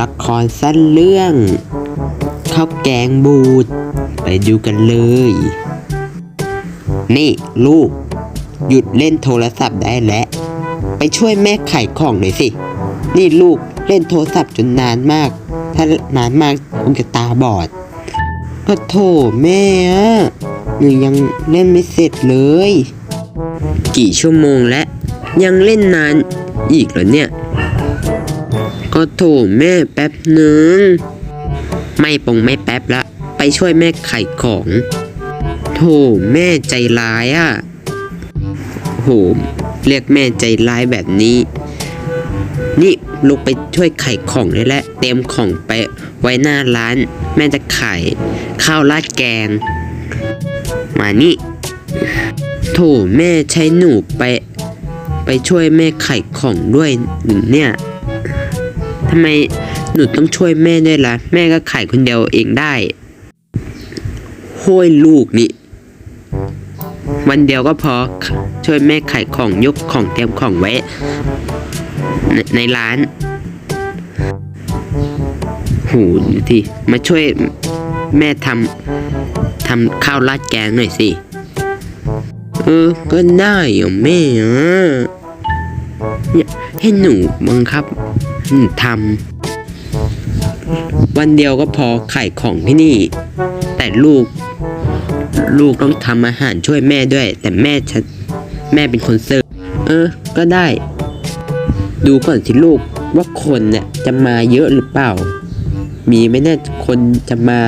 ละครสั้นเรื่องข้าวแกงบูด ไปดูกันเลย นี่ลูก หยุดเล่นโทรศัพท์ได้แล้ว ไปช่วยแม่ไขของหน่อยสิ นี่ลูกเล่นโทรศัพท์จนนานมาก ถ้านานมากคงจะตาบอดก็โถแม่หนูยังเล่นไม่เสร็จเลย กี่ชั่วโมงแล้ว ยังเล่นนานอีกเหรอเนี่ย ก็โถแม่แป๊บหนึ่งไม่ปงไม่แป๊บละ ไปช่วยแม่ไขของ โถแม่ใจร้ายอะ่ะโหเรียกแม่ใจร้ายแบบนี้ นี่ลุกไปช่วยไขของได้แล้วเตรียมของไปไว้หน้าร้าน แม่จะขายข้าวราดแกง มานี่โถแม่ใช้หนูไป ไปช่วยแม่ไขของด้วยหรือเนี่ย ทำไมหนูต้องช่วยแม่ด้วยล่ะ แม่ก็ไขคนเดียวเองได้ห้วยลูกนี่ วันเดียวก็พอ ช่วยแม่ไขของยกของเตรียมของไว้ ในในร้าน หูที่มาช่วยแม่ทำทำข้าวราดแกงหน่อยสิ เออ ก็ได้อ่แม่อะเนี่ยให้หนูบังคับ ทำวันเดียวก็พอขายของที่นี่ แต่ลูก ลูกต้องทำอาหารช่วยแม่ด้วย แต่แม่ฉันแม่เป็นคนเสิร์ฟเออ ก็ได้ ดูก่อนสิลูกว่าคนเนี่ยจะมาเยอะหรือเปล่า มีไหมเนี่ยคนจะมา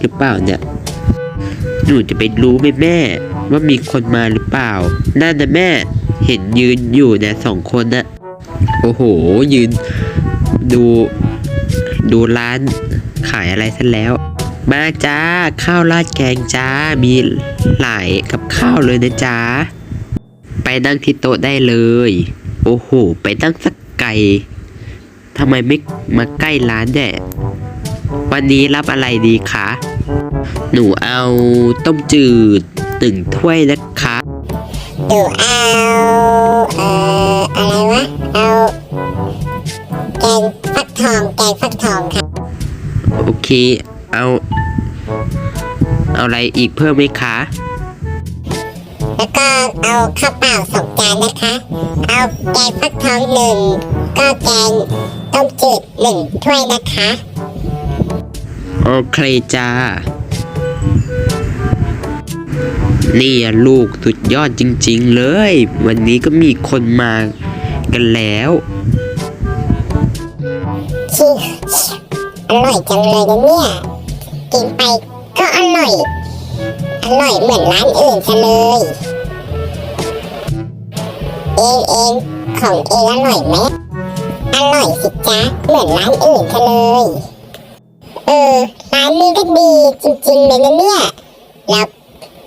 หรือเปล่าเนี่ยหนูจะไปรู้ไหมแม่ ว่ามีคนมาหรือเปล่านั่นนะแม่เห็นยืนอยู่เนี่ยสองคนนะโอ้โห ยืน ดูดูร้านขายอะไรซะแล้ว มาจ้า ข้าวราดแกงจ้า มีหลายกับข้าวเลยนะจ้า ไปนั่งที่โต๊ะได้เลย โอ้โห ไปนั่งสักไก่ทำไมไม่มาใกล้ร้านแด่วันนี้รับอะไรดีคะ หนูเอาต้มจืดหนึ่งถ้วยนะคะดูเอา เอ่อ อะไรวะ แกงฟักทองครับ โอเค เอา เอาอะไรอีกเพิ่มไหมคะ แล้วก็เอาข้าวเปล่าสองจานนะคะ เอาแกงฟักทองหนึ่งก็แกงต้มจืดหนึ่งถ้วยนะคะ โอเคจ้า นี่อะลูกสุดยอดจริงๆเลย วันนี้ก็มีคนมากันแล้ว ที่อร่อยจังเลยนะเนี่ยกินไปก็อร่อย อร่อยเหมือนร้านอื่นซะเลย เองเองของเองอร่อยไหมอร่อยสิจ๊ะเหมือนร้านอื่นซะเลย เออร้านนี้ก็ดีจริงๆเลยนะเนี่ยแล้ว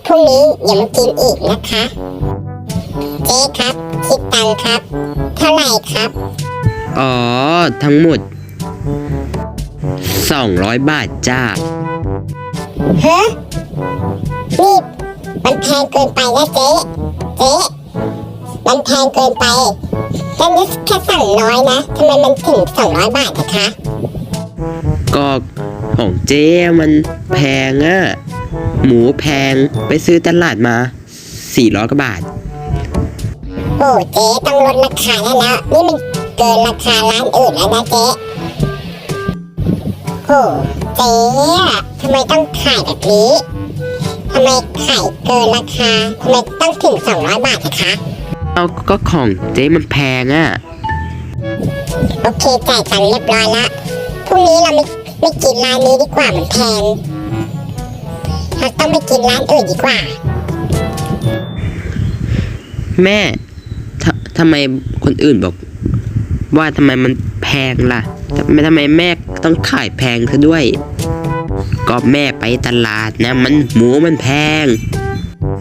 พรุ่งนี้อย่ามากินอีกนะคะ เจ๊ครับ คิดตังค์ครับ เท่าไหร่ครับ อ๋อ ทั้งหมด 200 บาทจ้า ฮะนี่มันแพงเกินไปนะเจ๊ เจ๊ มันแพงเกินไปแต่นี่แค่สั่งน้อยนะทำไมมันถึงสองร้อยบาทนะคะ ก็ของเจ๊มันแพงอะหมูแพงไปซื้อตลาดมา 400กว่าบาท โอ้เจ๊ต้องลดราคาแล้วนะนี่มันเกินราคาร้านอื่นแล้วนะเจ๊ โอ้เจ๊อะทำไมต้องขายแบบนี้ทำไมขายเกินราคาทำไมต้องถึงสองร้อยบาทนะคะ เอาก็ของเจ๊มันแพงอะโอเคจ่ายตังค์เรียบร้อยละพรุ่งนี้เราไม่ไม่กินร้านนี้ดีกว่ามันแพงเราต้องไปกินร้านอื่นดีกว่า แม่ททำไมคนอื่นบอก ว่าทำไมมันแพงล่ะทำไมทำไมแม่ ต้องขายแพงซะด้วย ก็แม่ไปตลาดนะ มันหมูมันแพง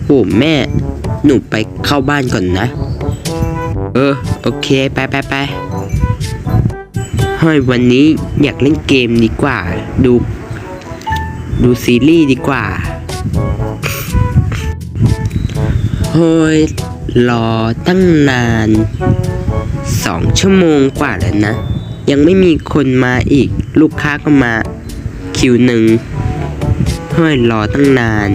โอ้แม่ หนูไปเข้าบ้านก่อนนะ เออ โอเค ไปไปไปเฮ้ยวันนี้อยากเล่นเกมดีกว่า ดู ดูซีรีส์ดีกว่าเฮ้ยรอตั้งนานสองชั่วโมงกว่าแล้วนะ ยังไม่มีคนมาอีก ลูกค้าก็มาคิวหนึ่งเฮ้ยรอตั้งนาน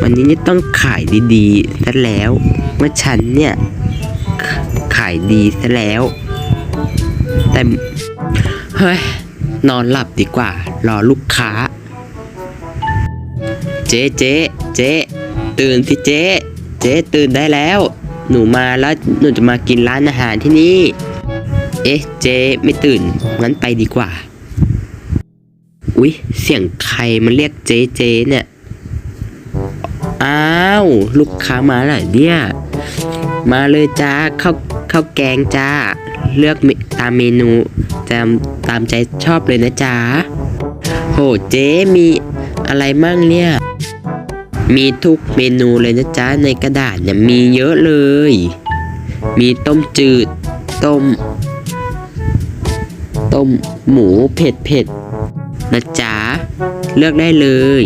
วันนี้นี่ต้องขายดีๆซะแล้วเมื่อฉันเนี่ยขขายดีซะแล้ว แต่เฮ้ยนอนหลับดีกว่า รอลูกค้า เจ๊เจ๊เจ๊ตื่นสิเจ๊เจ๊ตื่นได้แล้ว หนูมาแล้วหนูจะมากินร้านอาหารที่นี่ เอ๊ะ เจ๊ไม่ตื่น งั้นไปดีกว่า อุ๊ย เสียงใครมันเรียกเจ๊เจ๊เนี่ย อ้าว ลูกค้ามาแล้วเนี่ย มาเลยจ้าข้าวข้าวแกงจ้า เลือกตามเมนูตามตามใจชอบเลยนะจ๊ะโหเจ๊มีอะไรมั่งเนี่ย มีทุกเมนูเลยนะจ๊ะในกระดาษเนี่ยมีเยอะเลย มีต้มจืด ต้ม ต้มหมูเผ็ดเผ็ดนะจ๊ะ เลือกได้เลย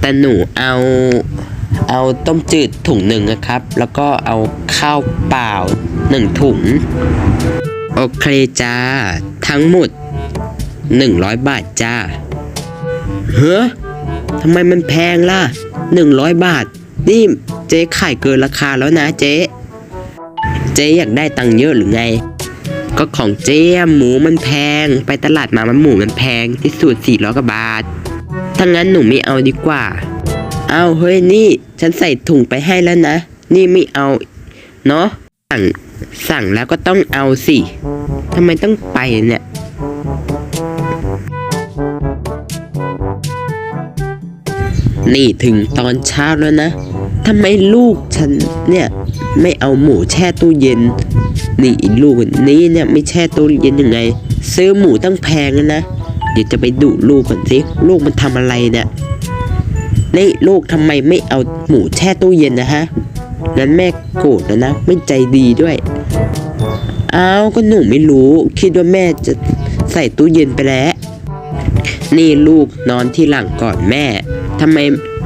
แต่หนูเอา เอาต้มจืดถุงหนึ่งนะครับ แล้วก็เอาข้าวเปล่าหนึ่งถุง โอเคจ้า ทั้งหมด 100 บาทจ้า เฮ้อทำไมมันแพงล่ะ 100 บาท นี่เจ๊ขายเกินราคาแล้วนะเจ๊ เจ๊อยากได้ตังค์เยอะหรือไง ก็ของเจ๊หมูมันแพง ไปตลาดมามันหมูมันแพงที่สุด400กว่าบาทถ้างั้นหนูไม่เอาดีกว่า เอาเฮ้ยนี่ ฉันใส่ถุงไปให้แล้วนะ นี่ไม่เอา เนาะสั่งสั่งแล้วก็ต้องเอาสิทำไมต้องไปเนี่ยนี่ถึงตอนเช้าแล้วนะ ทำไมลูกฉันเนี่ยไม่เอาหมูแช่ตู้เย็น นี่อีลูกนี้เนี่ยไม่แช่ตู้เย็นยังไง ซื้อหมูตั้งแพงนะ เดี๋ยวจะไปดุลูกก่อนสิลูกมันทำอะไรเนี่ยนี่ลูกทำไมไม่เอาหมูแช่ตู้เย็นนะฮะงั้นแม่โกรธแล้วนะไม่ใจดีด้วยอ้าวก็หนูไม่รู้ คิดว่าแม่จะใส่ตู้เย็นไปแล้ว นี่ลูกนอนที่หลังก่อนแม่ทำไม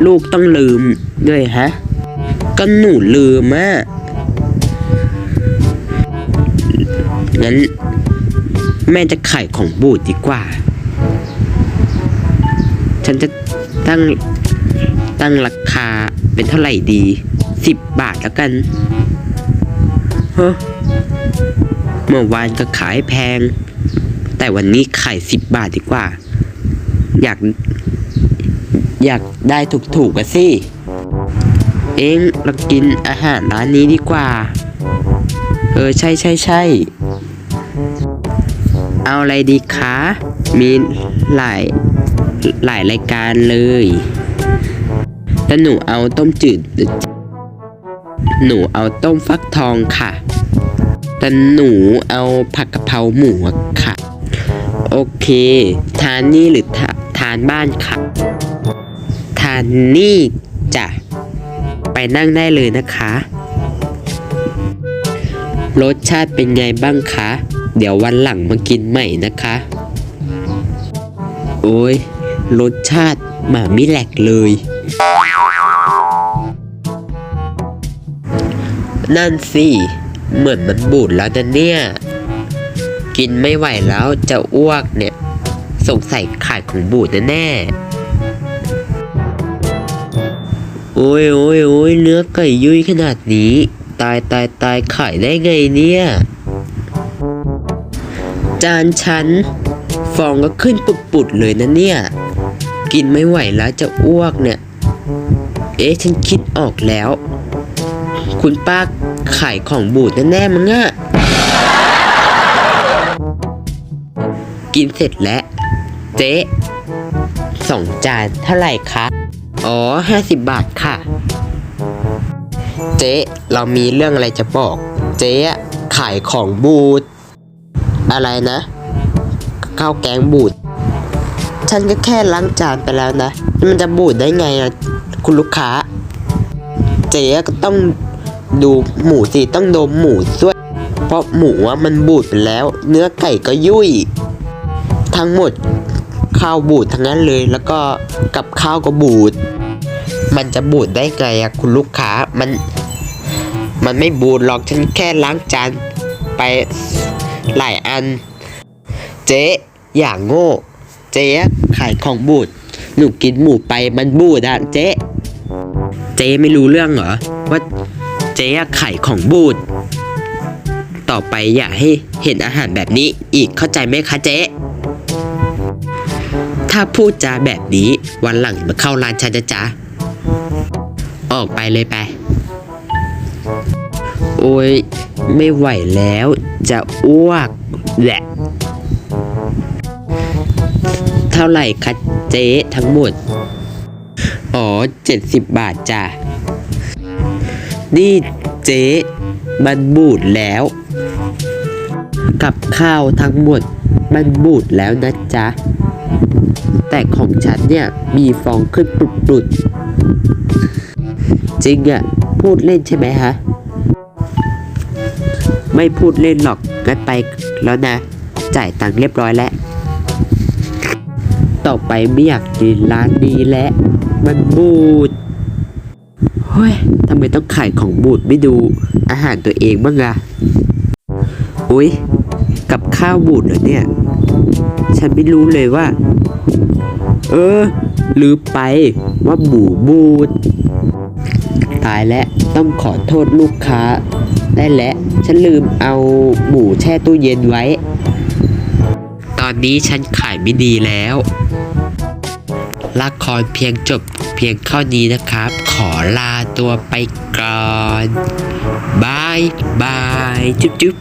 ลูกต้องลืมด้วยฮะ ก็หนูลืมอะงั้น แม่จะขายของบูดดีกว่า ฉันจะตั้งตั้งราคาเป็นเท่าไหร่ดีสิบบาทแล้วกันเฮ้อเมื่อวานก็ขายแพง แต่วันนี้ขายสิบบาทดีกว่า อยาก อยากได้ถูกๆกันสิ เองเรากินอาหารร้านนี้ดีกว่า เออใช่ใช่ใช่เอาอะไรดีคะ มีหลายหลายรายการเลยแต่หนูเอาต้มจืด หนูเอาต้มฟักทองค่ะแต่หนูเอาผักกะเพราหมูค่ะ โอเค ทานนี่หรือทาทานบ้านค่ะ ทานนี่จ้ะ ไปนั่งได้เลยนะคะ รสชาติเป็นไงบ้างคะ เดี๋ยววันหลังมากินใหม่นะคะ โอ้ยรสชาติหมามิแหลกเลย นั่นสิ เหมือนมันบูดแล้วนะเนี่ย กินไม่ไหวแล้วจะอ้วกเนี่ย สงสัยขายของบูดแน่ๆ โอ้ยโอ้ยโอ้ยเนื้อไก่ยุ่ยขนาดนี้ ตายตายตายขายได้ไงเนี่ย จานฉัน ฟองก็ขึ้นปุดๆเลยนะเนี่ย กินไม่ไหวแล้วจะอ้วกเนี่ย เอ๊ะฉันคิดออกแล้ว คุณป้าขายของบูดแน่ๆมั้งอะกินเสร็จแล้ว เจ๊สองจานเท่าไหร่คะ อ๋อห้าสิบบาทค่ะ เจ๊ เรามีเรื่องอะไรจะบอก เจ๊อะขายของบูดอะไรนะ ข้าวแกงบูด ฉันก็แค่ล้างจานไปแล้วนะ มันจะบูดได้ไงอะคุณลูกค้า เจ๊ก็ต้องดูหมูสิต้องดมหมูด้วย เพราะหมูอะมันบูดไปแล้ว เนื้อไก่ก็ยุ่ย ทั้งหมด ข้าวบูดทั้งนั้นเลย แล้วก็กับข้าวก็บูด มันจะบูดได้ไงอะคุณลูกค้ามัน มันไม่บูดหรอกฉันแค่ล้างจานไปหลายอัน เจ๊อย่างโง่ เจ๊ขายของบูดหนูกินหมูไปมันบูดอะเจ๊เจ๊ไม่รู้เรื่องเหรอว่าเจ๊ขายของบูด ต่อไปอย่าให้เห็นอาหารแบบนี้อีกเข้าใจไหมคะเจ๊ ถ้าพูดจาแบบนี้วันหลังมาเข้าร้านฉันจะจ้าออกไปเลยไป โอ้ยไม่ไหวแล้วจะอ้วกแหละ เท่าไหร่คะเจ๊ทั้งหมด อ๋อเจ็ดสิบบาทจ้ะ นี่เจ๊มันบูดแล้ว กับข้าวทั้งหมดมันบูดแล้วนะจ๊ะ แต่ของฉันเนี่ยมีฟองขึ้นปุดๆจริงอะพูดเล่นใช่ไหมฮะ ไม่พูดเล่นหรอกงั้นไปแล้วนะ จ่ายตังค์เรียบร้อยแล้ว ต่อไปไม่อยากกินร้านนี้แล้ว มันบูดเฮ้ยทำไมต้องขายของบูดไม่ดูอาหารตัวเองบ้างอะอุ๊ย กับข้าวบูดเหรอเนี่ย ฉันไม่รู้เลยว่า เออ ลืมไปว่าหมูบูดตายแล้วต้องขอโทษลูกค้า ได้แล้วฉันลืมเอาหมูแช่ตู้เย็นไว้ ตอนนี้ฉันขายไม่ดีแล้วละครเพียงจบเพียงเท่านี้นะครับ ขอลาตัวไปก่อนบายบาย จุ๊บจุ๊บ